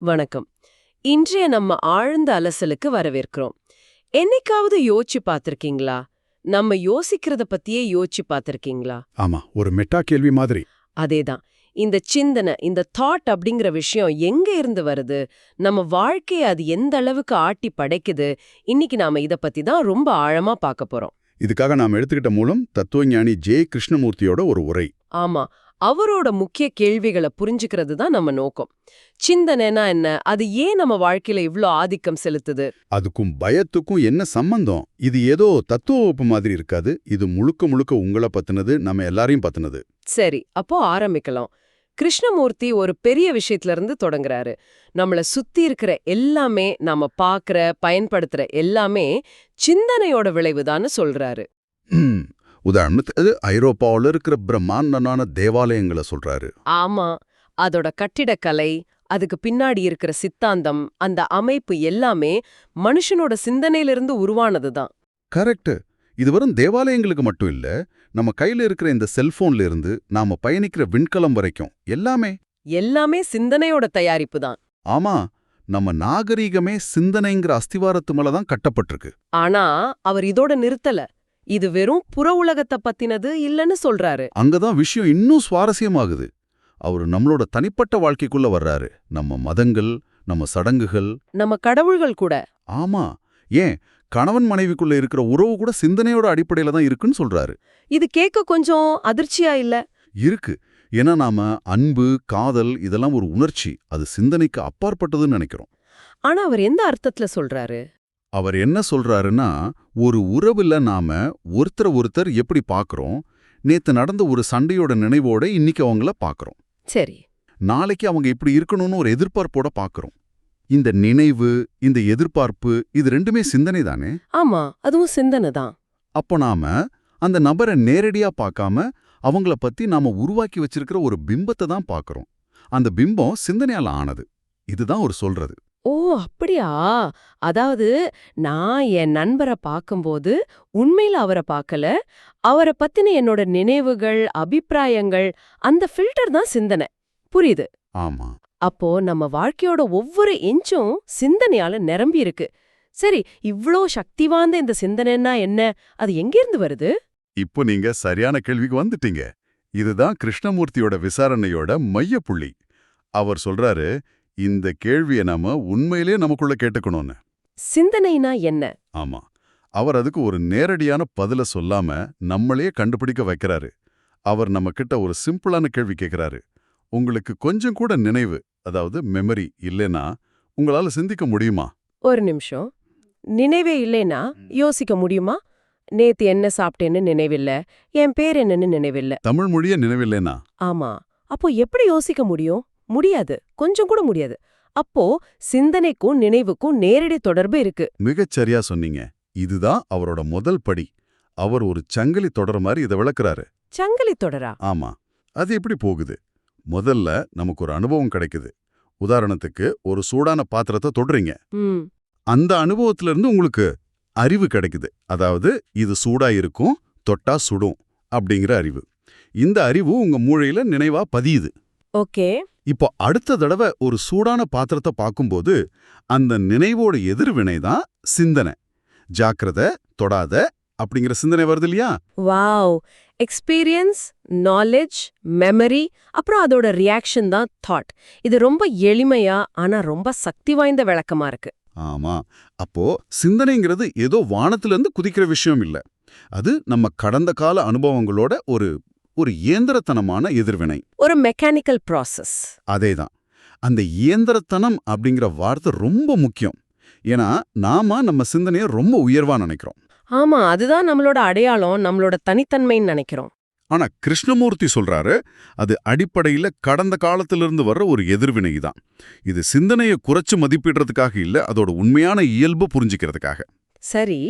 வணக்கம். இன்றைய நம்ம ஆழ்ந்த அலசலுக்கு வரவேற்கிறோம். என்னைக்காவது யோசிச்சு பார்த்திருக்கீங்களா? நம்ம யோசிக்கிறத பத்தியே யோசிச்சு பார்த்திருக்கீங்களா? ஆமா ஒரு மெட்டா கேள்வி மாதிரி. அதேதான். இந்த சிந்தனை இந்த தாட் அப்படிங்கிற விஷயம் எங்க இருந்து வருது? நம்ம வாழ்க்கையை அது எந்த அளவுக்கு ஆட்டி படைக்குது? இன்னைக்கு நாம இத பத்தி தான் ரொம்ப ஆழமா பார்க்க போறோம். இதுக்காக நாம் எடுத்துக்கிட்ட மூலம் தத்துவஞானி ஜே கிருஷ்ணமூர்த்தியோட ஒரு உரை. ஆமா அவரோட முக்கிய கேள்விகளை புரிஞ்சுக்கிறது தான் நம்ம நோக்கம். சிந்தனைனா என்ன? அது ஏன் நம்ம வாழ்க்கையில இவ்ளோ ஆதிக்கம் செலுத்துது? அதுக்கும் பயத்துக்கும் என்ன சம்பந்தம்? இது ஏதோ தத்துவ வகுப்பு மாதிரி இருக்காது. இது முழுக்க முழுக்க உங்களை பத்தினது நம்ம எல்லாரையும் பத்தினது. சரி அப்போ ஆரம்பிக்கலாம். கிருஷ்ணமூர்த்தி ஒரு பெரிய விஷயத்துல இருந்து தொடங்குறாரு. நம்மள சுத்தி இருக்கிற எல்லாமே நாம பாக்குற பயன்படுத்துற எல்லாமே சிந்தனையோட விளைவுதான்னு சொல்றாரு. உதாரணத்துக்கு ஐரோப்பாவுல இருக்கிற பிரம்மாண்டனான தேவாலயங்களை சொல்றாரு. ஆமா அதோட கட்டிடக்கலை அதுக்கு பின்னாடி இருக்கிற சித்தாந்தம் அந்த அமைப்பு எல்லாமே மனுஷனோட சிந்தனையிலிருந்து உருவானதுதான். கரெக்ட் இது வெறும் தேவாலயங்களுக்கு மட்டும் இல்ல நம்ம கையில இருக்கிற இந்த செல்போன்ல இருந்து நாம பயணிக்கிற விண்கலம் வரைக்கும் எல்லாமே. எல்லாமே சிந்தனையோட தயாரிப்பு தான் ஆமா நம்ம நாகரீகமே சிந்தனைங்கிற அஸ்திவாரத்து மேல தான் கட்டப்பட்டிருக்கு. ஆனா அவர் இதோட நிறுத்தல. இது வெறும் புற உலகத்தை பத்தினது இல்லைன்னு சொல்றாரு. அங்கதான் விஷயம் இன்னும் சுவாரஸ்யமாகுது. அவர் நம்மளோட தனிப்பட்ட வாழ்க்கைக்குள்ள வர்றாரு. நம்ம மதங்கள் நம்ம சடங்குகள். நம்ம கடவுள்கள் கூட. ஆமா. ஏன்? கணவன் மனைவிக்குள்ள இருக்கிற உறவு கூட சிந்தனையோட அடிப்படையில தான் இருக்குன்னு சொல்றாரு. இது கேட்க கொஞ்சம் அதிர்ச்சியா இல்ல? இருக்கு. ஏன்னா நாம அன்பு காதல் இதெல்லாம் ஒரு உணர்ச்சி. அது சிந்தனைக்கு அப்பாற்பட்டதுன்னு நினைக்கிறோம். ஆனா அவர் எந்த அர்த்தத்துல சொல்றாரு? அவர் என்ன சொல்றாருன்னா ஒரு உறவுல நாம ஒருத்தர் ஒருத்தர் எப்படி பார்க்கறோம் நேத்து நடந்த ஒரு சண்டையோட நினைவோட இன்னைக்கு அவங்கள பார்க்கறோம் சரி. நாளைக்கு அவங்க இப்படி இருக்கணும்னு ஒரு எதிர்பார்ப்போட பார்க்கறோம் இந்த நினைவு இந்த எதிர்பார்ப்பு இது ரெண்டுமே சிந்தனை தானே? ஆமா அதுவும் சிந்தனை தான். அப்போ நாம அந்த நபரை நேரடியா பார்க்காம அவங்கள பத்தி நாம உருவாக்கி வச்சிருக்கிற ஒரு பிம்பத்தை தான் பார்க்கறோம் அந்த பிம்பம் சிந்தனையால ஆனது. இதுதான் அவர் சொல்றது. ஓ அப்படியா? அதாவது நான் என் நண்பரை பார்க்கும்போது உண்மையில அவரை பார்க்கல. அவரை பத்தின என்னோட நினைவுகள் அபிப்பிராயங்கள் அந்த ஃபில்டர் தான் சிந்தனை. புரியுது? ஆமா. அப்போ நம்ம வாழ்க்கையோட ஒவ்வொரு இன்ச்சும் சிந்தனையால நிரம்பி இருக்கு. சரி இவ்ளோ சக்தி வாய்ந்த இந்த சிந்தனைன்னா என்ன? அது எங்கிருந்து வருது? இப்போ நீங்க சரியான கேள்விக்கு வந்துட்டீங்க. இதுதான் கிருஷ்ணமூர்த்தியோட விசாரணையோட மையப்புள்ளி. அவர் சொல்றாரு இந்த கேள்வியை நாம உண்மையிலே நமக்குள்ள கேட்டுக்கணும்னு. சிந்தனைனா என்ன? ஆமா. அவர் அதுக்கு ஒரு நேரடியான பதில சொல்லாம நம்மளையே கண்டுபிடிக்க வைக்கிறாரு. அவர் நம்ம கிட்ட ஒரு சிம்பிளான கேள்வி கேட்கிறாரு உங்களுக்கு கொஞ்சம் கூட நினைவு அதாவது மெமரி இல்லைன்னா உங்களால சிந்திக்க முடியுமா? ஒரு நிமிஷம். நினைவே இல்லைனா யோசிக்க முடியுமா? நேத்து என்ன சாப்பிட்டேன்னு நினைவில்ல என் பேர் என்னன்னு நினைவில்ல. தமிழ் மொழிய நினைவில்லைனா ஆமா. அப்போ எப்படி யோசிக்க முடியும்? முடியாது. கொஞ்சம் கூட முடியாது. அப்போ சிந்தனைக்கும் நினைவுக்கும் நேரடி தொடர்பு இருக்கு. மிகச் சரியா சொன்னீங்க. இதுதான் அவரோட முதல் படி. அவர் ஒரு சங்கிலி தொடர் மாதிரி இதை விளக்குறாரு. சங்கிலி தொடரா? ஆமா. அது எப்படி போகுது? முதல்ல நமக்கு ஒரு அனுபவம் கிடைக்குது. உதாரணத்துக்கு ஒரு சூடான பாத்திரத்தை தொடுறீங்க. அந்த அனுபவத்துல இருந்து உங்களுக்கு அறிவு கிடைக்குது. அதாவது இது சூடா இருக்கும் தொட்டா சுடும் அப்படிங்கிற அறிவு. இந்த அறிவு உங்க மூளையில நினைவா பதியுது. ஓகே. இப்போ அடுத்த தடவை ஒரு சூடான பாத்திரத்தை பார்க்கும்போது அந்த நினைவோட எதிர்வினை தான் சிந்தனை. ஜாக்கிரத தொடாத அப்படிங்கிற சிந்தனை வருது இல்லையா வாவ்! எக்ஸ்பீரியன்ஸ் நாலேஜ் மெமரி அப்புறம் அதோட ரியாக்ஷன் தான் தாட். இது ரொம்ப எளிமையா ஆனா ரொம்ப சக்தி வாய்ந்த விளக்கமா இருக்கு. ஆமா. அப்போ சிந்தனைங்கிறது ஏதோ வானத்திலிருந்து குதிக்கிற விஷயம் இல்ல. அது நம்ம கடந்த கால அனுபவங்களோட ஒரு ஒரு இயந்திரத்தனமான எதிர்வினை. ஒரு மெக்கானிக்கல் ப்ராசஸ் அதேதான். அந்த இயந்திரத்தனம் அப்படிங்கிற வார்த்தை ரொம்ப முக்கியம். ஏன்னா நாம நம்ம சிந்தனையை ரொம்ப உயர்வா நினைக்கிறோம். ஆமா அதுதான் நம்மளோட அடையாளம் நம்மளோட தனித்தன்மைன்னு நினைக்கிறோம். ஆனா கிருஷ்ணமூர்த்தி சொல்றாரு அது அடிப்படையில கடந்த காலத்திலிருந்து வர்ற ஒரு எதிர்வினை தான். இது சிந்தனையை குறைச்சு மதிப்பிடுறதுக்காக இல்ல அதோட உண்மையான இயல்பு புரிஞ்சுக்கிறதுக்காக. சரி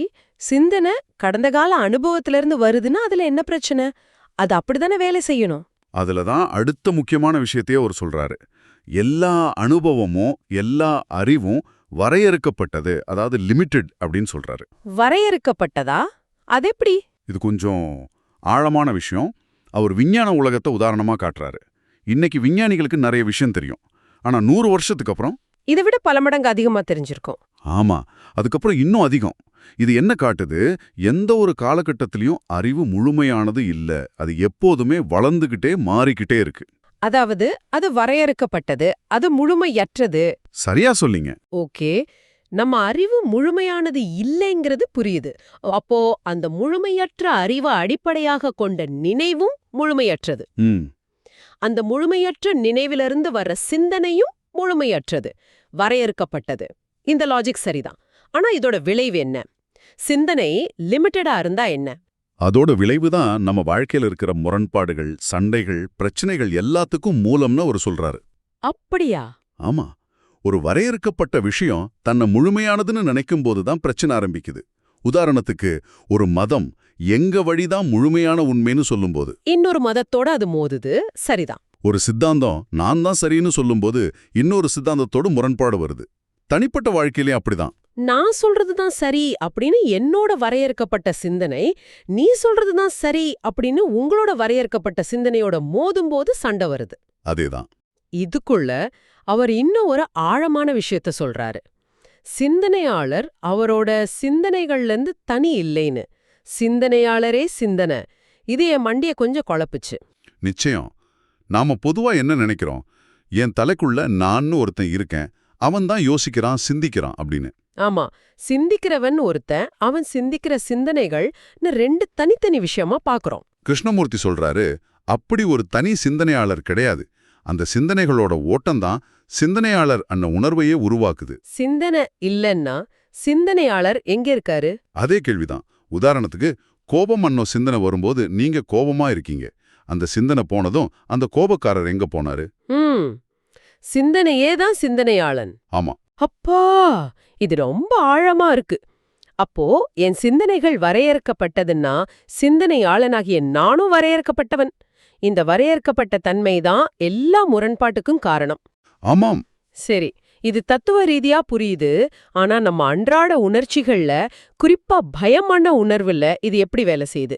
சிந்தனை கடந்த கால அனுபவத்துல இருந்து வருதுன்னா அதுல என்ன பிரச்சனை? அது அப்படிதானே வேலை செய்யணும்? அதுல தான் அடுத்த முக்கியமான விஷயத்தையே அவர் சொல்றாரு. எல்லா அனுபவமும் எல்லா அறிவும் வரையறுக்கப்பட்டது அதாவது லிமிட்டெட் அப்படின்னு சொல்றாரு. வரையறுக்கப்பட்டதா? அதெப்படி? இது கொஞ்சம் ஆழமான விஷயம். அவர் விஞ்ஞான உலகத்தை உதாரணமா காட்டுறாரு. இன்னைக்கு விஞ்ஞானிகளுக்கு நிறைய விஷயம் தெரியும். ஆனா நூறு வருஷத்துக்கு அப்புறம் இதை விட பல மடங்கு அதிகமா தெரிஞ்சிருக்கும். ஆமா. அதுக்கப்புறம் இன்னும் அதிகம். இது என்ன காட்டுது? எந்த ஒரு காலகட்டத்திலயும் அறிவு முழுமையானது இல்ல. அது எப்போதுமே வளர்ந்துகிட்டே மாறிக்கிட்டே இருக்கு. அதாவது அது வரையறுக்கப்பட்டது அது முழுமையற்றது. சரியா சொல்லிங்க. ஓகே. நம்ம அறிவு முழுமையானது இல்லைங்கிறது புரியுது. அப்போ அந்த முழுமையற்ற அறிவை அடிப்படையாக கொண்ட நினைவும் முழுமையற்றது. அந்த முழுமையற்ற நினைவிலிருந்து வர்ற சிந்தனையும் முழுமையற்றது. வரையறுக்கப்பட்டது. இந்த லாஜிக் சரிதான். ஆனா இதோட விளைவு என்ன? சிந்தனை லிமிட்டடா இருந்தா என்ன? அதோட விளைவுதான் நம்ம வாழ்க்கையில இருக்கிற முரண்பாடுகள் சண்டைகள் பிரச்சனைகள் எல்லாத்துக்கும் மூலம்னு அவர் சொல்றாரு. அப்படியா? ஆமா. ஒரு வரையறுக்கப்பட்ட விஷயம் தன்னை முழுமையானதுன்னு நினைக்கும் போதுதான் பிரச்சனை ஆரம்பிக்குது. உதாரணத்துக்கு ஒரு மதம் எங்க வழிதான் முழுமையான உண்மைன்னு சொல்லும்போது. இன்னொரு மதத்தோட அது மோதுது. சரிதான். ஒரு சித்தாந்தம் நான் தான் சரின்னு சொல்லும்போது இன்னொரு சித்தாந்தத்தோடு முரண்பாடு வருது. தனிப்பட்ட வாழ்க்கையிலயும் அப்படிதான். நான் சொல்றதுதான் சரி அப்படின்னு என்னோட வரையறுக்கப்பட்ட சிந்தனை நீ சொல்றதுதான் சரி அப்படின்னு உங்களோட வரையறுக்கப்பட்ட சிந்தனையோட மோதும்போது சண்டை வருது. அதேதான். இதுக்குள்ள அவர் இன்னும் ஒரு ஆழமான விஷயத்த சொல்றாரு. சிந்தனையாளர் அவரோட சிந்தனைகள்ல இருந்து தனி இல்லைன்னு. சிந்தனையாளரே சிந்தனை. இது என் மண்டிய கொஞ்சம் குழப்புச்சு. நிச்சயம். நாம பொதுவா என்ன நினைக்கிறோம்? என் தலைக்குள்ள நான்னு ஒருத்தன் இருக்கேன். அவன் தான் யோசிக்கிறான் சிந்திக்கிறான் அப்படின்னு. ஆமா. சிந்திக்கிறவன் ஒருத்தன் அவன் சிந்திக்கிற சிந்தனைகள்னு ரெண்டு தனித்தனி விஷயமா பாக்குறோம். கிருஷ்ணமூர்த்தி சொல்றாரு அப்படி ஒரு தனி சிந்தனையாளர் கிடையாது. அந்த சிந்தனைகளோட ஓட்டம்தான் சிந்தனையாளர் அன்ன உணர்வையே உருவாக்குது. சிந்தனை இல்லைன்னா சிந்தனையாளர் எங்க இருக்காரு? அதே கேள்விதான். உதாரணத்துக்கு கோபம் அன்னோ சிந்தனை வரும்போது நீங்க கோபமா இருக்கீங்க. அந்த சிந்தனை போனதும் அந்த கோபக்காரர் எங்க போனாரு? சிந்தனையே தான் சிந்தனையாளன். ஆமா. அப்பா இது ரொம்ப ஆழமா இருக்கு. அப்போ என் சிந்தனைகள் வரையறுக்கப்பட்டதுன்னா சிந்தனையாளனாகிய நானும் வரையறுக்கப்பட்டவன். இந்த வரையறுக்கப்பட்ட தன்மைதான் எல்லா முரண்பாட்டுக்கும் காரணம். ஆமாம். சரி இது தத்துவ ரீதியா புரியுது. ஆனா நம்ம அன்றாட உணர்ச்சிகள்ல குறிப்பா பயமான உணர்வுல இது எப்படி வேலை செய்யுது?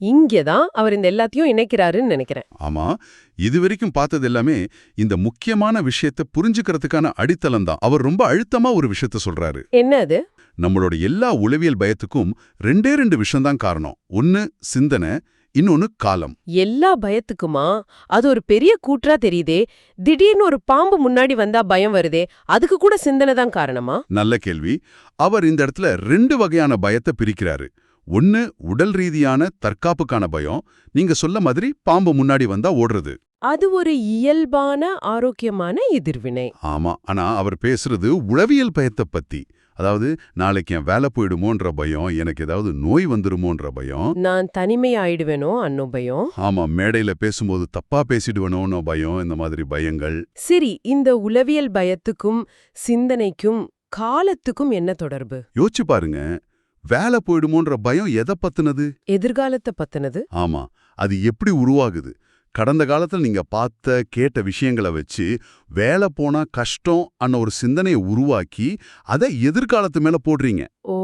இங்கதான் அவர் இந்த எல்லாத்தையும் இணைக்கிறாருன்னு நினைக்கிறேன். ஆமா இதுவரைக்கும் பார்த்தது எல்லாமே இந்த முக்கியமான விஷயத்தை புரிஞ்சுக்கிறதுக்கான அடித்தளம் தான். அவர் ரொம்ப அழுத்தமா ஒரு விஷயத்த சொல்றாரு. என்ன அது? நம்மளோட எல்லா உளவியல் பயத்துக்கும் ரெண்டே ரெண்டு விஷயம்தான் காரணம். ஒன்னு சிந்தனை இன்னொன்னு காலம். எல்லா பயத்துக்குமா? அது ஒரு பெரிய கூற்றா தெரியுதே. திடீர்னு ஒரு பாம்பு முன்னாடி வந்தா பயம் வருதே. அதுக்கு கூட சிந்தனை தான் காரணமா? நல்ல கேள்வி. அவர் இந்த இடத்துல ரெண்டு வகையான பயத்தை பிரிக்கிறாரு. ஒன்னு உடல் ரீதியான தற்காப்புக்கான பயம். நீங்க சொல்ல மாதிரி பாம்பு முன்னாடி வந்தா ஓடுறது. அது ஒரு இயல்பான ஆரோக்கியமான எதிர்வினை. ஆமா. ஆனா அவர் பேசுறது உளவியல் பயத்தை பத்தி. அதாவது நாளைக்கு என் வேலை போயிடுமோன்ற பயம் எனக்கு ஏதாவது நோய் வந்துருமோன்ற பயம். நான் தனிமை ஆயிடுவேனோ அன்னோ பயம். ஆமா. மேடையில பேசும்போது தப்பா பேசிடுவனோன்னு பயம் இந்த மாதிரி பயங்கள். சரி இந்த உளவியல் பயத்துக்கும் சிந்தனைக்கும் காலத்துக்கும் என்ன தொடர்பு? யோசிச்சு பாருங்க. வேலை போயிடுமோன்ற பயம் எதை பத்துனது? எதிர்காலத்தை பத்தினது? ஆமா அது எப்படி உருவாகுது? கடந்த காலத்துல நீங்க பார்த்த கேட்ட விஷயங்களை வச்சு வேலை போனா கஷ்டம் அன்ன ஒரு சிந்தனையை உருவாக்கி அதை எதிர்காலத்து மேல போடுறீங்க. ஓ.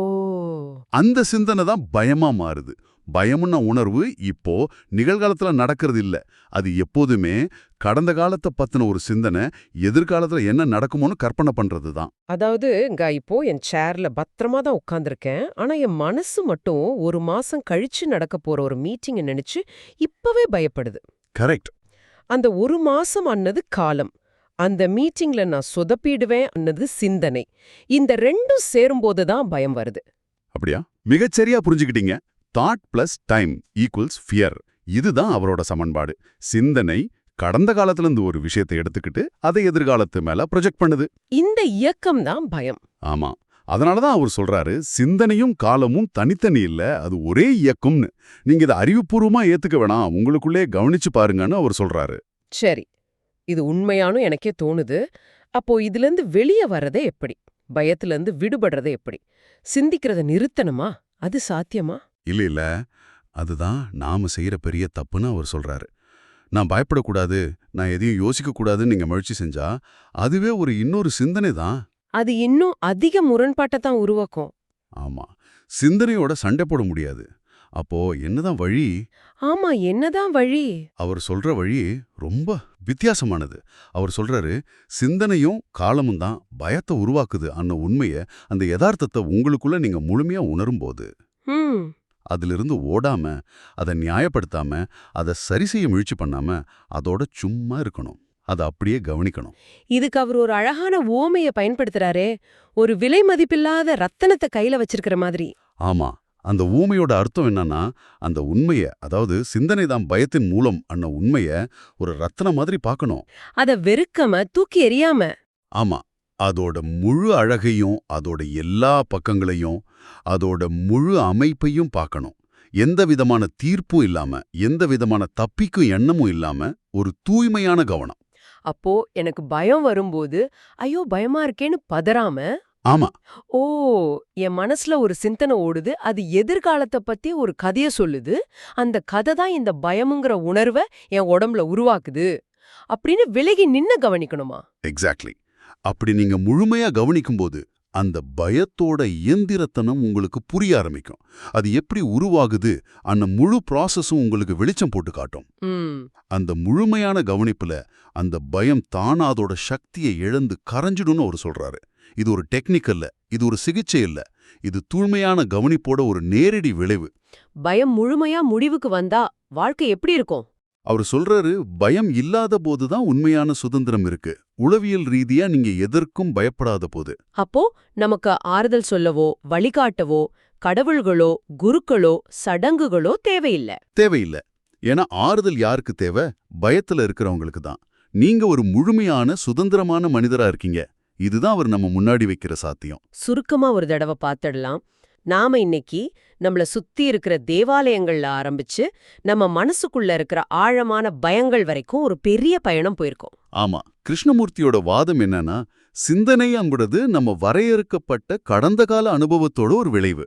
அந்த சிந்தனை தான் பயமா மாறுது. பயமுன்ன உணர்வு இப்போ நிகழ்காலத்துல நடக்கிறது இல்ல அது எப்போதுமே கடந்த காலத்தை பத்தின ஒரு சிந்தனை எதிர்காலத்துல என்ன நடக்குமோன்னு கற்பனை பண்றது தான் அதாவது இங்க இப்போ என் சேர்ல பத்திரமா தான் உட்கார்ந்திருக்கேன். ஆனா என் மனசு மட்டும் ஒரு மாசம் கழிச்சு நடக்க போற ஒரு மீட்டிங் நினைச்சு இப்பவே பயப்படுது. கரெக்ட். அந்த ஒரு மாசம் அன்னது காலம். அந்த மீட்டிங்ல நான் சொதப்பிடுவேன் அன்னது சிந்தனை. இந்த ரெண்டும் சேரும்போது தான் பயம் வருது. அப்படியா? மிகச்சரியா புரிஞ்சுக்கிட்டீங்க. Thought plus time equals fear இதுதான் அவரோட சமன்பாடு. சிந்தனை கடந்த காலத்துல இருந்து ஒரு விஷயத்தை எடுத்துக்கிட்டு அதை எதிர்காலத்து மேல ப்ரொஜெக்ட் பண்ணுது. இந்த இயக்கம் தான் பயம். ஆமா. அதனாலதான் அவர் சொல்றாரு சிந்தனையும் காலமும் தனித்தனி இல்ல அது ஒரே இயக்கம்னு. நீங்க இதை அறிவுபூர்வமா ஏத்துக்க வேணாம் உங்களுக்குள்ளே கவனிச்சு பாருங்கன்னு அவர் சொல்றாரு. சரி. இது உண்மையானு எனக்கே தோணுது. அப்போ இதுலேருந்து வெளியே வர்றதே எப்படி? பயத்திலேருந்து விடுபடுறதே எப்படி? சிந்திக்கிறத நிறுத்தணுமா? அது சாத்தியமா? இல்ல இல்ல. அதுதான் நாம செய்யற பெரிய தப்புன்னு அவர் சொல்றாரு. நான் பயப்படக்கூடாது. நான் எதையும் யோசிக்க கூடாதுன்னு நீங்க முயற்சி செஞ்சா அதுவே ஒரு இன்னொரு சிந்தனை தான். அது இன்னும் அதிக முரண்பாட்டை தான் உருவாக்கும். ஆமா. சிந்தனையோட சண்டை போட முடியாது. அப்போ என்னதான் வழி? ஆமா என்னதான் வழி? அவர் சொல்ற வழி ரொம்ப வித்தியாசமானது. அவர் சொல்றாரு சிந்தனையும் காலமும் தான் பயத்தை உருவாக்குது அன்ன உண்மைய அந்த யதார்த்தத்தை உங்களுக்குள்ள நீங்க முழுமையா உணரும்போது. ம். அதிலிருந்து ஓடாம அதை நியாயப்படுத்தாம அதை சரி செய்ய முயற்சி பண்ணாம அதோட சும்மா இருக்கணும். அதை அப்படியே கவனிக்கணும். இதுக்கு அவர் ஒரு அழகான ஓமைய பயன்படுத்துறாரே. ஒரு விலை மதிப்பில்லாத ரத்தனத்தை கையில வச்சிருக்கிற மாதிரி. ஆமா. அந்த ஊமையோட அர்த்தம் என்னன்னா அந்த உண்மைய அதாவது சிந்தனை தான் பயத்தின் மூலம் அன்ன உண்மைய ஒரு ரத்தனம் மாதிரி பார்க்கணும். அத வெறுக்கம தூக்கி எறியாம. ஆமா. அதோட முழு அழகையும் அதோட எல்லா பக்கங்களையும் அதோட முழு அமைப்பையும் பார்க்கணும். எந்த விதமான தீர்ப்பும் இல்லாம எந்த விதமான தப்பிக்கும் எண்ணமும் இல்லாம ஒரு தூய்மையான கவனம். அப்போ எனக்கு பயம் வரும்போது ஐயோ பயமா இருக்கேன்னு பதறாம? ஆமா. ஓ என் மனசுல ஒரு சிந்தனை ஓடுது. அது எதிர்காலத்தை பத்தி ஒரு கதைய சொல்லுது. அந்த கதை தான் இந்த பயமுங்கிற உணர்வை என் உடம்புல உருவாக்குது. அப்படின்னு விலகி நின்னு கவனிக்கணுமா? எக்ஸாக்ட்லி அப்படி நீங்க முழுமையா கவனிக்கும்போது அந்த பயத்தோட இயந்திரத்தனம் உங்களுக்கு புரிய ஆரம்பிக்கும். அது எப்படி உருவாகுது அந்த முழு ப்ராசஸும் உங்களுக்கு வெளிச்சம் போட்டு காட்டும். அந்த முழுமையான கவனிப்புல அந்த பயம் தானா அதோட சக்தியை இழந்து கரைஞ்சிடும்னு அவர் சொல்றாரு. இது ஒரு டெக்னிக் இல்ல இது ஒரு சிகிச்சை இல்ல இது தூய்மையான கவனிப்போட ஒரு நேரடி விளைவு. பயம் முழுமையா முடிவுக்கு வந்தா வாழ்க்கை எப்படி இருக்கும்? அவர் சொல்றாரு பயம் இல்லாத போதுதான் உண்மையான சுதந்திரம் இருக்கு. உளவியல் ரீதியா நீங்க எதற்கும் பயப்படாத போது. அப்போ நமக்கு ஆறுதல் சொல்லவோ வழிகாட்டவோ கடவுள்களோ குருக்களோ சடங்குகளோ தேவையில்லை. தேவையில்லை. ஏன்னா ஆறுதல் யாருக்கு தேவை? பயத்துல இருக்கிறவங்களுக்கு தான். நீங்க ஒரு முழுமையான சுதந்திரமான மனிதரா இருக்கீங்க. இதுதான் அவர் நம்ம முன்னாடி வைக்கிற சாத்தியம். சுருக்கமா ஒரு தடவை பார்த்துடலாம். நாம இன்னைக்கு நம்மள சுத்தி இருக்கிற தேவாலயங்கள்ல ஆரம்பிச்சு நம்ம மனசுக்குள்ள இருக்கிற ஆழமான பயங்கள் வரைக்கும் ஒரு பெரிய பயணம் போயிருக்கோம். ஆமா. கிருஷ்ணமூர்த்தியோட வாதம் என்னன்னா சிந்தனை அங்குறது நம்ம வரையறுக்கப்பட்ட கடந்த கால அனுபவத்தோட ஒரு விளைவு.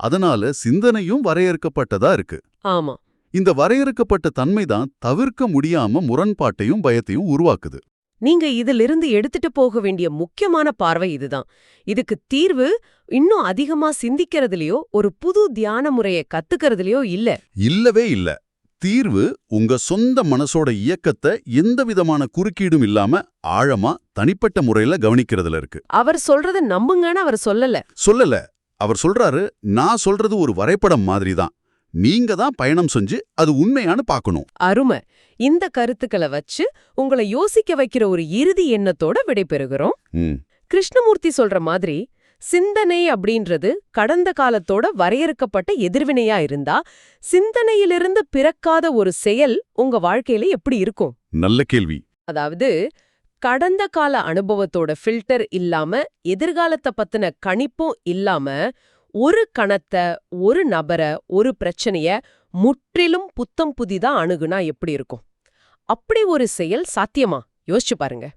அதனால சிந்தனையும் வரையறுக்கப்பட்டதா இருக்கு. ஆமா. இந்த வரையறுக்கப்பட்ட தன்மை தான் தவிர்க்க முடியாம முரண்பாட்டையும் பயத்தையும் உருவாக்குது. நீங்க இதிலிருந்து எடுத்துட்டு போக வேண்டிய முக்கியமான பார்வை இதுதான். இதுக்கு தீர்வு இன்னும் அதிகமா சிந்திக்கிறதுலயோ ஒரு புது தியான முறையை கத்துக்கிறதுலயோ இல்ல. இல்லவே இல்ல. தீர்வு உங்க சொந்த மனசோட இயக்கத்தை எந்த விதமான குறுக்கீடும் இல்லாம ஆழமா தனிப்பட்ட முறையில கவனிக்கிறதுல இருக்கு. அவர் சொல்றத நம்புங்கன்னு அவர் சொல்லல. சொல்லல. அவர் சொல்றாரு நான் சொல்றது ஒரு வரைபடம் மாதிரி தான் நீங்க தான் பயணம் செஞ்சு அது உண்மையானு பார்க்கணும். அருமை. இந்த கருத்துக்களை வச்சு உங்களை யோசிக்க வைக்கிற ஒரு இறுதி எண்ணத்தோட விடைபெறுகிறோம். கிருஷ்ணமூர்த்தி சொல்ற மாதிரி சிந்தனை அப்படின்றது கடந்த காலத்தோட வரையறுக்கப்பட்ட எதிர்வினையா இருந்தா சிந்தனையிலிருந்து பிறக்காத ஒரு செயல் உங்க வாழ்க்கையில எப்படி இருக்கும்? நல்ல கேள்வி. அதாவது கடந்த கால அனுபவத்தோட ஃபில்டர் இல்லாம எதிர்காலத்தை பத்தின கணிப்பும் இல்லாம ஒரு கணத்தை ஒரு நபரை ஒரு பிரச்சனைய முற்றிலும் புத்தம் புதிதா அணுகுனா எப்படி இருக்கும்? அப்படி ஒரு செயல் சாத்தியமா? யோசிச்சு பாருங்க.